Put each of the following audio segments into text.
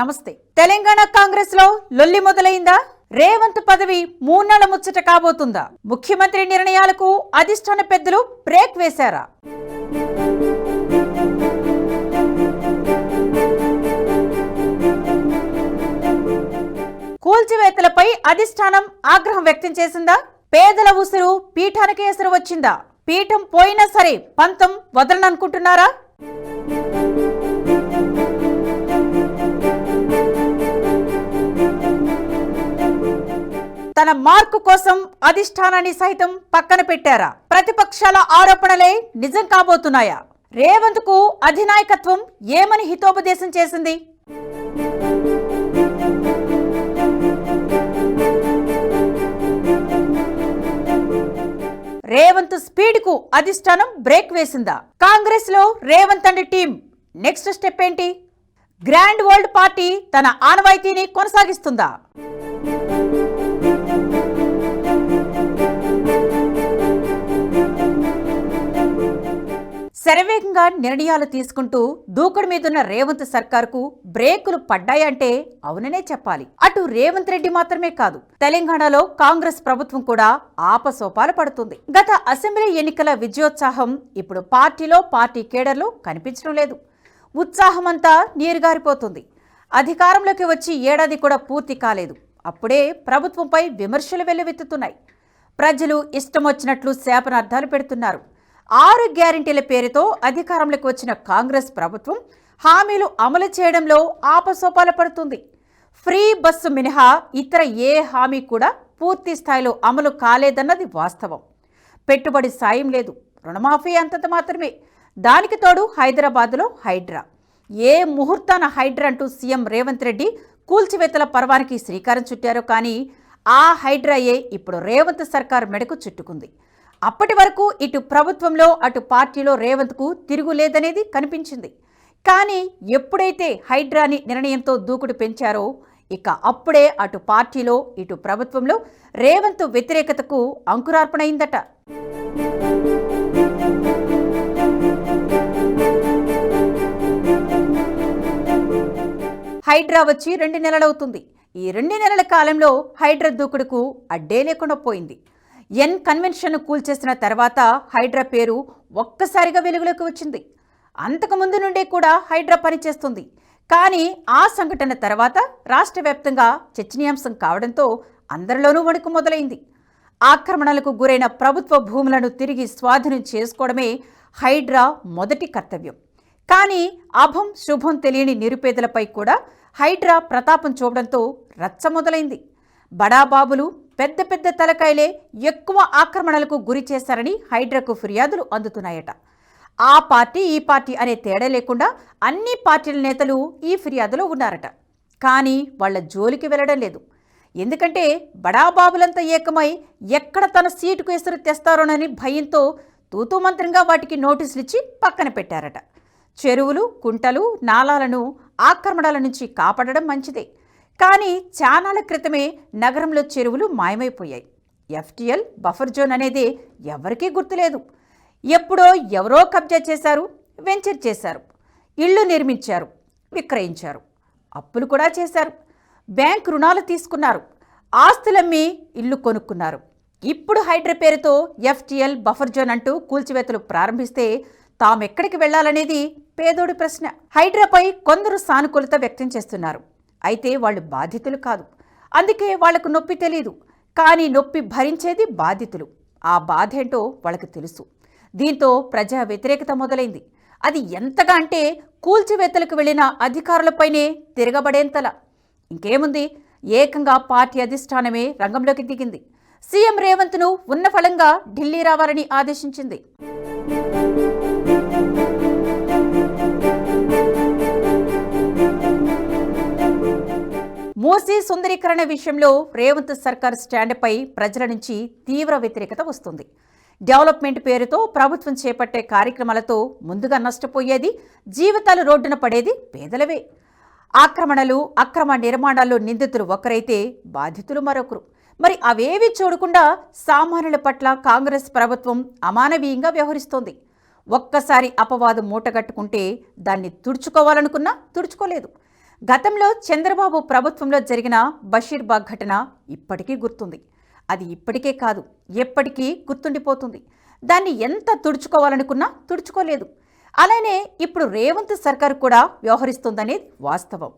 నమస్తే. తెలంగాణ కాంగ్రెస్లో లొల్లి మొదలైందా? రేవంత్ పదవి మూన్నెల ముచ్చట కాబోతుందా? ముఖ్యమంత్రి నిర్ణయాలకు అధిష్టాన పెద్దలు బ్రేక్ వేశారా? కూల్చివేతలపై అధిష్టానం ఆగ్రహం వ్యక్తం చేసిందా? పేదల ఉసురు పీఠానికి ఎసురు వచ్చిందా? పీఠం పోయినా సరే పంతం వదలననుకుంటున్నారా? తన మార్కు కోసం అధిష్టానాన్ని సైతం పక్కన పెట్టారా? ప్రతిపక్షాల ఆరోపణలే నిజం కాబోతున్నాయా? రేవంత్కు అధినాయకత్వం ఏమని హితోపదేశం చేసింది? రేవంత్ స్పీడ్కు అధిష్టానం బ్రేక్ వేసిందా? కాంగ్రెస్లో Revanth and team next step ఏంటి? గ్రాండ్ వరల్డ్ పార్టీ తన ఆనవాయితీని కొనసాగిస్తుందా? శరవేగంగా నిర్ణయాలు తీసుకుంటూ దూకుడు మీదున్న రేవంత్ సర్కార్కు బ్రేకులు పడ్డాయంటే అవుననే చెప్పాలి. అటు రేవంత్ రెడ్డి మాత్రమే కాదు తెలంగాణలో కాంగ్రెస్ ప్రభుత్వం కూడా ఆపసోపాలు పడుతుంది. గత అసెంబ్లీ ఎన్నికల విజయోత్సాహం ఇప్పుడు పార్టీలో పార్టీ కేడర్లు కనిపించడం లేదు. ఉత్సాహమంతా నీరుగారిపోతుంది. అధికారంలోకి వచ్చి ఏడాది కూడా పూర్తి కాలేదు. అప్పుడే ప్రభుత్వంపై విమర్శలు వెల్లువెత్తుతున్నాయి. ప్రజలు ఇష్టం వచ్చినట్లు శాపనార్థాలు పెడుతున్నారు. ఆరు గ్యారంటీల పేరుతో అధికారంలోకి వచ్చిన కాంగ్రెస్ ప్రభుత్వం హామీలు అమలు చేయడంలో ఆపసోపాల పడుతుంది. ఫ్రీ బస్సు మినహా ఇతర ఏ హామీ కూడా పూర్తి స్థాయిలో అమలు కాలేదన్నది వాస్తవం. పెట్టుబడి సాయం లేదు. రుణమాఫీ అంతంత మాత్రమే. దానికి తోడు హైదరాబాద్లో హైడ్రా. ఏ ముహూర్తాన హైడ్రా అంటూ సీఎం రేవంత్ రెడ్డి కూల్చివేతల పర్వానికి శ్రీకారం చుట్టారో కానీ ఆ హైడ్రాయే ఇప్పుడు రేవంత్ సర్కార్ మెడకు చుట్టుకుంది. అప్పటి వరకు ఇటు ప్రభుత్వంలో అటు పార్టీలో రేవంత్కు తిరుగులేదనేది కనిపించింది. కానీ ఎప్పుడైతే హైడ్రాని నిర్ణయంతో దూకుడు పెంచారో ఇక అప్పుడే అటు పార్టీలో ఇటు ప్రభుత్వంలో రేవంత్ వ్యతిరేకతకు అంకురార్పణయిందట హైడ్రా వచ్చి రెండు నెలలవుతుంది. ఈ రెండు నెలల కాలంలో హైడ్రా దూకుడుకు అడ్డే లేకుండా పోయింది. ఎన్ కన్వెన్షన్ కూల్చేసిన తర్వాత హైడ్రా పేరు ఒక్కసారిగా వెలుగులోకి వచ్చింది. అంతకుముందు నుండే కూడా హైడ్రా పనిచేస్తుంది. కానీ ఆ సంఘటన తర్వాత రాష్ట్ర వ్యాప్తంగా చర్చనీయాంశం కావడంతో అందరిలోనూ వణుకు మొదలైంది. ఆక్రమణలకు గురైన ప్రభుత్వ భూములను తిరిగి స్వాధీనం చేసుకోవడమే హైడ్రా మొదటి కర్తవ్యం. కానీ అభం శుభం తెలియని నిరుపేదలపై కూడా హైడ్రా ప్రతాపం చూపడంతో రచ్చ మొదలైంది. బడాబాబులు పెద్ద పెద్ద తలకాయలే ఎక్కువ ఆక్రమణలకు గురి చేశారని హైడ్రాకు ఫిర్యాదులు అందుతున్నాయట. ఆ పార్టీ ఈ పార్టీ అనే తేడా లేకుండా అన్ని పార్టీల నేతలు ఈ ఫిర్యాదులో ఉన్నారట. కానీ వాళ్ళ జోలికి వెళ్ళడం లేదు. ఎందుకంటే బడాబాబులంతా ఏకమై ఎక్కడ తన సీటుకు ఎసురు తెస్తారోనని భయంతో తూతూ మంత్రంగా వాటికి నోటీసులు ఇచ్చి పక్కన పెట్టారట. చెరువులు కుంటలు నాలాలను ఆక్రమణల నుంచి కాపాడడం మంచిదే. కానీ చానాల క్రితమే నగరంలో చెరువులు మాయమైపోయాయి. ఎఫ్టిఎల్ బఫర్ జోన్ అనేది ఎవరికీ గుర్తులేదు. ఎప్పుడో ఎవరో కబ్జా చేశారు వెంచర్ చేశారు ఇళ్ళు నిర్మించారు విక్రయించారు అప్పులు కూడా చేశారు బ్యాంక్ రుణాలు తీసుకున్నారు ఆస్తులమ్మి ఇల్లు కొనుక్కున్నారు. ఇప్పుడు హైడ్రా పేరుతో ఎఫ్టిఎల్ బఫర్ జోన్ అంటూ కూల్చివేతలు ప్రారంభిస్తే తామెక్కడికి వెళ్ళాలనేది పేదోడి ప్రశ్న. హైడ్రాపై కొందరు సానుకూలత వ్యక్తం చేస్తున్నారు. అయితే వాళ్ళు బాధితులు కాదు. అందుకే వాళ్ళకు నొప్పి తెలియదు కానీ నొప్పి భరించేది బాధితులు. ఆ బాధ ఏంటో వాళ్ళకి తెలుసు. దీంతో ప్రజా వ్యతిరేకత మొదలైంది. అది ఎంతగా అంటే కూల్చివేతలకు వెళ్ళిన అధికారులపైనే తిరగబడేంతలా. ఇంకేముంది? ఏకంగా పార్టీ అధిష్టానమే రంగంలోకి దిగింది. సీఎం రేవంత్ను ఉన్న ఫలంగా ఢిల్లీ రావాలని ఆదేశించింది. మూసీ సుందరీకరణ విషయంలో రేవంత్ సర్కార్ స్టాండ్పై ప్రజల నుంచి తీవ్ర వ్యతిరేకత వస్తుంది. డెవలప్మెంట్ పేరుతో ప్రభుత్వం చేపట్టే కార్యక్రమాలతో ముందుగా నష్టపోయేది జీవితాలు రోడ్డున పడేది పేదలవే. ఆక్రమణలు అక్రమ నిర్మాణాల్లో నిందితులు ఒకరైతే బాధితులు మరొకరు. మరి అవేవి చూడకుండా సామాన్యుల పట్ల కాంగ్రెస్ ప్రభుత్వం అమానవీయంగా వ్యవహరిస్తోంది. ఒక్కసారి అపవాదం మూటగట్టుకుంటే దాన్ని తుడుచుకోవాలనుకున్నా తుడుచుకోలేదు. గతంలో చంద్రబాబు ప్రభుత్వంలో జరిగిన బషీర్బాగ్ ఘటన ఇప్పటికీ గుర్తుంది. అది ఇప్పటికే కాదు ఎప్పటికీ గుర్తుండిపోతుంది. దాన్ని ఎంత తుడుచుకోవాలనుకున్నా తుడుచుకోలేదు. అలానే ఇప్పుడు రేవంత్ సర్కార్ కూడా వ్యవహరిస్తుందనేది వాస్తవం.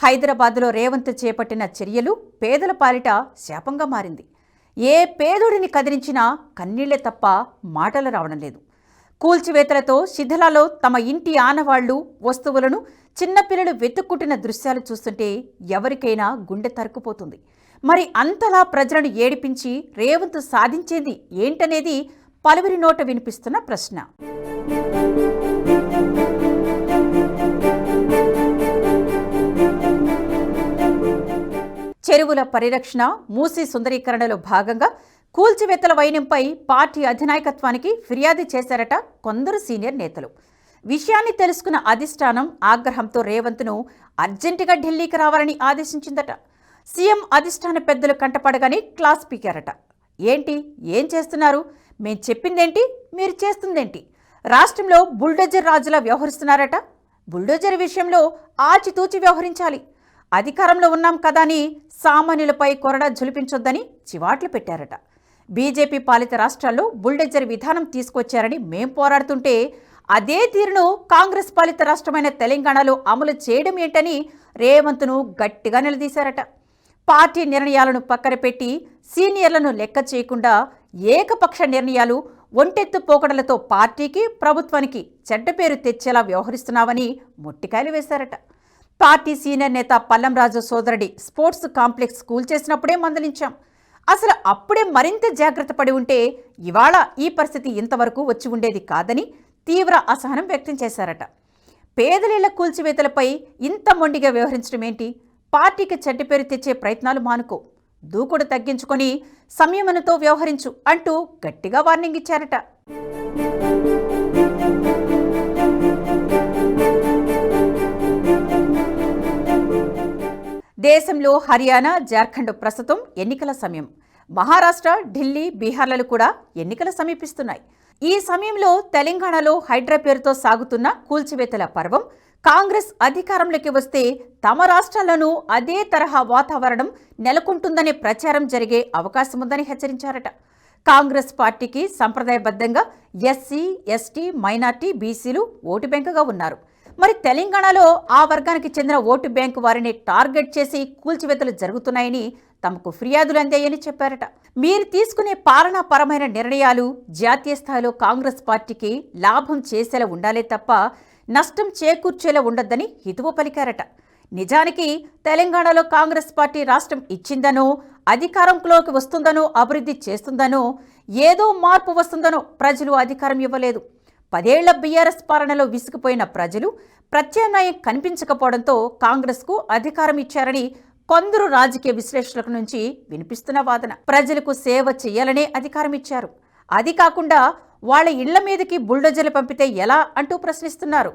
హైదరాబాద్లో రేవంత్ చేపట్టిన చర్యలు పేదల పాలిట శాపంగా మారింది. ఏ పేదోడిని కదిలించినా కన్నీళ్ళే తప్ప మాటలు రావడం లేదు. కూల్చివేతలతో శిథిలాలో తమ ఇంటి ఆనవాళ్ళు వస్తువులను చిన్నపిల్లలు వెతుక్కుంటున్న దృశ్యాలు చూస్తుంటే ఎవరికైనా గుండె తరుక్కుపోతుంది. మరి అంతలా ప్రజలను ఏడిపించి రేవంత్ సాధించేది ఏంటనేది పలువురి నోట వినిపిస్తున్న ప్రశ్న. చెరువుల పరిరక్షణ మూసీ సుందరీకరణలో భాగంగా కూల్చివేతల వైనంపై పార్టీ అధినాయకత్వానికి ఫిర్యాదు చేశారట కొందరు సీనియర్ నేతలు. విషయాన్ని తెలుసుకున్న అధిష్టానం ఆగ్రహంతో రేవంత్ను అర్జెంటుగా ఢిల్లీకి రావాలని ఆదేశించిందట. సీఎం అధిష్టాన పెద్దలు కంటపడగానే క్లాస్ పీకారట. ఏంటి? ఏం చేస్తున్నారు? మేం చెప్పిందేంటి? మీరు చేస్తుందేంటి? రాష్ట్రంలో బుల్డోజర్ రాజులా వ్యవహరిస్తున్నారట. బుల్డోజర్ విషయంలో ఆచితూచి వ్యవహరించాలి. అధికారంలో ఉన్నాం కదా అని సామాన్యులపై కొరడా జులిపించొద్దని చివాట్లు పెట్టారట. బీజేపీ పాలిత రాష్ట్రాల్లో బుల్డెజర్ విధానం తీసుకొచ్చారని మేం పోరాడుతుంటే అదే తీరును కాంగ్రెస్ పాలిత రాష్ట్రమైన తెలంగాణలో అమలు చేయడం ఏంటని రేవంత్ను గట్టిగా నిలదీశారట. పార్టీ నిర్ణయాలను పక్కన పెట్టి సీనియర్లను లెక్క చేయకుండా ఏకపక్ష నిర్ణయాలు ఒంటెత్తు పోకడలతో పార్టీకి ప్రభుత్వానికి చెడ్డ పేరు తెచ్చేలా వ్యవహరిస్తున్నావని ముట్టికాయలు వేశారట. పార్టీ సీనియర్ నేత పల్లంరాజు సోదరుడి స్పోర్ట్స్ కాంప్లెక్స్ కూల్ చేసినప్పుడే మందలించాం. అసలు అప్పుడే మరింత జాగ్రత్త పడి ఉంటే ఇవాళ ఈ పరిస్థితి ఇంతవరకు వచ్చి ఉండేది కాదని తీవ్ర అసహనం వ్యక్తం చేశారట. పేదలీల కూల్చివేతలపై ఇంత మొండిగా వ్యవహరించడం ఏంటి? పార్టీకి చెడ్డ పేరు తెచ్చే ప్రయత్నాలు మానుకో. దూకుడు తగ్గించుకొని సంయమనతో వ్యవహరించు అంటూ గట్టిగా వార్నింగ్ ఇచ్చారట. దేశంలో హర్యానా జార్ఖండ్ ప్రస్తుతం ఎన్నికల సమయం. మహారాష్ట్ర ఢిల్లీ బీహార్లలో కూడా ఎన్నికలు సమీపిస్తున్నాయి. ఈ సమయంలో తెలంగాణలో హైడ్రా పేరుతో సాగుతున్న కూల్చివేతల పర్వం కాంగ్రెస్ అధికారంలోకి వస్తే తమ రాష్ట్రాల్లోనూ అదే తరహా వాతావరణం నెలకొంటుందనే ప్రచారం జరిగే అవకాశం ఉందని హెచ్చరించారట. కాంగ్రెస్ పార్టీకి సంప్రదాయబద్ధంగా ఎస్సీ ఎస్టీ మైనార్టీ బీసీలు ఓటు బ్యాంకుగా ఉన్నారు. మరి తెలంగాణలో ఆ వర్గానికి చెందిన ఓటు బ్యాంకు వారిని టార్గెట్ చేసి కూల్చివేతలు జరుగుతున్నాయని తమకు ఫిర్యాదులు అందాయని చెప్పారట. మీరు తీసుకునే పాలనాపరమైన నిర్ణయాలు జాతీయ స్థాయిలో కాంగ్రెస్ పార్టీకి లాభం చేసేలా ఉండాలే తప్ప నష్టం చేకూర్చేలా ఉండొద్దని హితువు పలికారట. నిజానికి తెలంగాణలో కాంగ్రెస్ పార్టీ రాష్ట్రం ఇచ్చిందనో అధికారంలోకి వస్తుందనో అభివృద్ధి చేస్తుందనో ఏదో మార్పు వస్తుందనో ప్రజలు అధికారం ఇవ్వలేదు. పదేళ్ళ బీఆర్ఎస్ పాలనలో విసిగిపోయిన ప్రజలు ప్రత్యామ్నాయం కనిపించకపోవడంతో కాంగ్రెస్కు అధికారం ఇచ్చారని కొందరు రాజకీయ విశ్లేషకుల నుంచి వినిపిస్తున్న వాదన. ప్రజలకు సేవ చేయాలనే అధికారం ఇచ్చారు. అది కాకుండా వాళ్ళ ఇళ్ళ మీదకి బుల్డోజర్లు పంపితే ఎలా అంటూ ప్రశ్నిస్తున్నారు.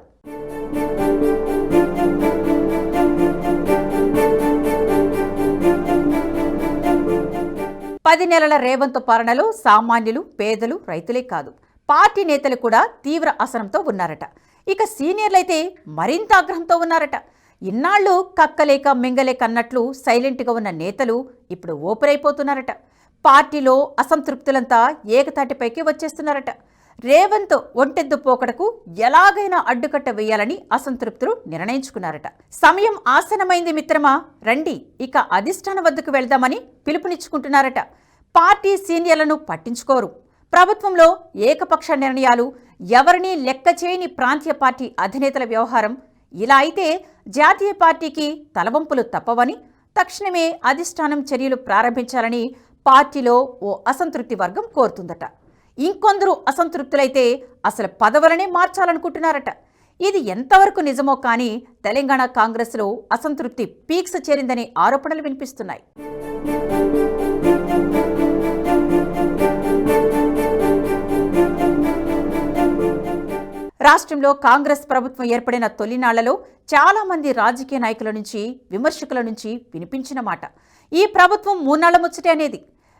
పది నెలల రేవంత్ పాలనలో సామాన్యులు పేదలు రైతులే కాదు. పార్టీ నేతలు కూడా తీవ్ర అసనంతో ఉన్నారట. ఇక సీనియర్లైతే మరింత ఆగ్రహంతో ఉన్నారట. ఇన్నాళ్ళు కక్కలేక మింగలేక అన్నట్లు సైలెంట్గా ఉన్న నేతలు ఇప్పుడు ఓపెరైపోతున్నారట పార్టీలో అసంతృప్తులంతా ఏకతాటిపైకి వచ్చేస్తున్నారట. రేవంత్ ఒంటెద్దు పోకడకు ఎలాగైనా అడ్డుకట్ట వేయాలని అసంతృప్తులు నిర్ణయించుకున్నారట. సమయం ఆసనమైంది మిత్రమా రండి ఇక అధిష్టానం వద్దకు వెళ్దామని పిలుపునిచ్చుకుంటున్నారట. పార్టీ సీనియర్లను పట్టించుకోరు. ప్రభుత్వంలో ఏకపక్ష నిర్ణయాలు ఎవరినీ లెక్క చేయని ప్రాంతీయ పార్టీ అధినేతల వ్యవహారం ఇలా అయితే జాతీయ పార్టీకి తలవంపులు తప్పవని తక్షణమే అధిష్టానం చర్యలు ప్రారంభించాలని పార్టీలో ఓ అసంతృప్తి వర్గం కోరుతుందట. ఇంకొందరు అసంతృప్తులైతే అసలు పదవులనే మార్చాలనుకుంటున్నారట. ఇది ఎంతవరకు నిజమో కానీ తెలంగాణ కాంగ్రెస్లో అసంతృప్తి పీక్స్ చేరిందనే ఆరోపణలు వినిపిస్తున్నాయి. రాష్ట్రంలో కాంగ్రెస్ ప్రభుత్వం ఏర్పడిన తొలినాళ్ళలో చాలామంది రాజకీయ నాయకుల నుంచి విమర్శకుల నుంచి వినిపించిన మాట. ఈ ప్రభుత్వం మూన్నాళ్ళ ముచ్చటే అనేది.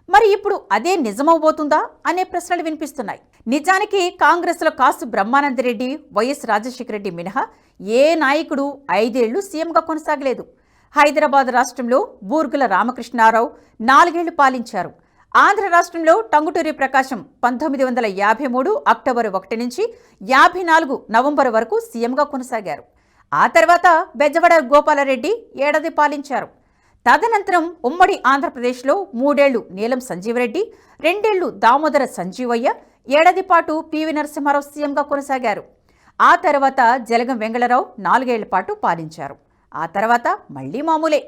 మరి ఇప్పుడు అదే నిజమవబోతుందా అనే ప్రశ్నలు వినిపిస్తున్నాయి. నిజానికి కాంగ్రెస్లో కాసు బ్రహ్మానందరెడ్డి వైఎస్ రాజశేఖర రెడ్డి మినహా ఏ నాయకుడు ఐదేళ్ళు సీఎంగా కొనసాగలేదు. హైదరాబాద్ రాష్ట్రంలో బూర్గుల రామకృష్ణారావు నాలుగేళ్ళు పాలించారు. ఆంధ్ర రాష్ట్రంలో టంగుటూరి ప్రకాశం పంతొమ్మిది వందల యాభై మూడు అక్టోబర్ ఒకటి నుంచి యాభై నాలుగు నవంబర్ వరకు సీఎంగా కొనసాగారు. ఆ తర్వాత బెజవాడ గోపాలరెడ్డి ఏడాది పాలించారు. తదనంతరం ఉమ్మడి ఆంధ్రప్రదేశ్లో మూడేళ్ళు నీలం సంజీవరెడ్డి రెండేళ్ళు దామోదర సంజీవయ్య ఏడాది పాటు పివి నరసింహారావు సీఎంగా కొనసాగారు. ఆ తర్వాత జలగం వెంగళరావు నాలుగేళ్ళ పాటు పాలించారు. ఆ తర్వాత మళ్ళీ మామూలే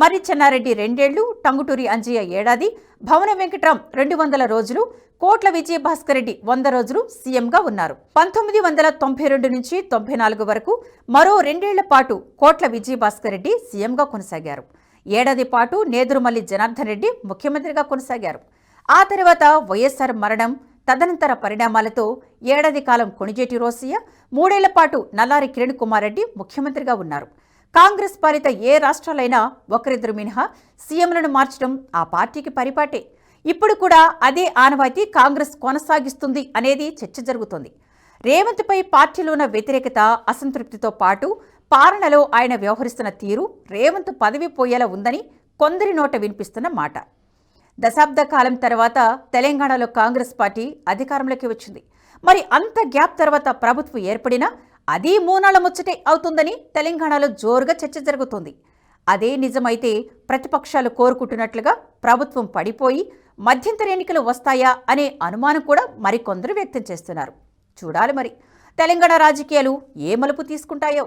మర్రి చెన్నారెడ్డి రెండేళ్ళు టంగుటూరి అంజయ్య ఏడాది భవన వెంకట్రాం రెండు వందల రోజులు కోట్ల విజయభాస్కర్ రెడ్డి వంద రోజులు సీఎంగా ఉన్నారు. పంతొమ్మిది వందల తొంభై రెండు నుంచి తొంభై నాలుగు వరకు మరో రెండేళ్ళ పాటు కోట్ల విజయభాస్కర్ రెడ్డి సీఎంగా కొనసాగారు. ఏడాది పాటు నేదురుమల్లి జనార్దన్ రెడ్డి ముఖ్యమంత్రిగా కొనసాగారు. ఆ తర్వాత వైఎస్ఆర్ మరణం తదనంతర పరిణామాలతో ఏడాది కాలం కొణిజేటి రోసయ్య మూడేళ్ళ పాటు నల్లారి కిరణ్ కుమార్ రెడ్డి ముఖ్యమంత్రిగా ఉన్నారు. కాంగ్రెస్ పాలిత ఏ రాష్ట్రాలైనా ఒకరిద్దరు మినహా సీఎంలను మార్చడం ఆ పార్టీకి పరిపాటే. ఇప్పుడు కూడా అదే ఆనవాయితీ కాంగ్రెస్ కొనసాగిస్తుంది అనేది చర్చ జరుగుతోంది. రేవంత్పై పార్టీలో ఉన్న వ్యతిరేకత అసంతృప్తితో పాటు పాలనలో ఆయన వ్యవహరిస్తున్న తీరు రేవంత్ పదవి పోయేలా ఉందని కొందరి నోట వినిపిస్తున్న మాట. దశాబ్ద కాలం తర్వాత తెలంగాణలో కాంగ్రెస్ పార్టీ అధికారంలోకి వచ్చింది. మరి అంత గ్యాప్ తర్వాత ప్రభుత్వం ఏర్పడినా అదీ మూనాల ముచ్చటే అవుతుందని తెలంగాణలో జోరుగా చర్చ జరుగుతోంది. అదే నిజమైతే ప్రతిపక్షాలు కోరుకుంటున్నట్లుగా ప్రభుత్వం పడిపోయి మధ్యంతర ఎన్నికలు వస్తాయా అనే అనుమానం కూడా మరికొందరు వ్యక్తం చేస్తున్నారు. చూడాలి మరి. తెలంగాణ రాజకీయాలు ఏ మలుపు తీసుకుంటాయో.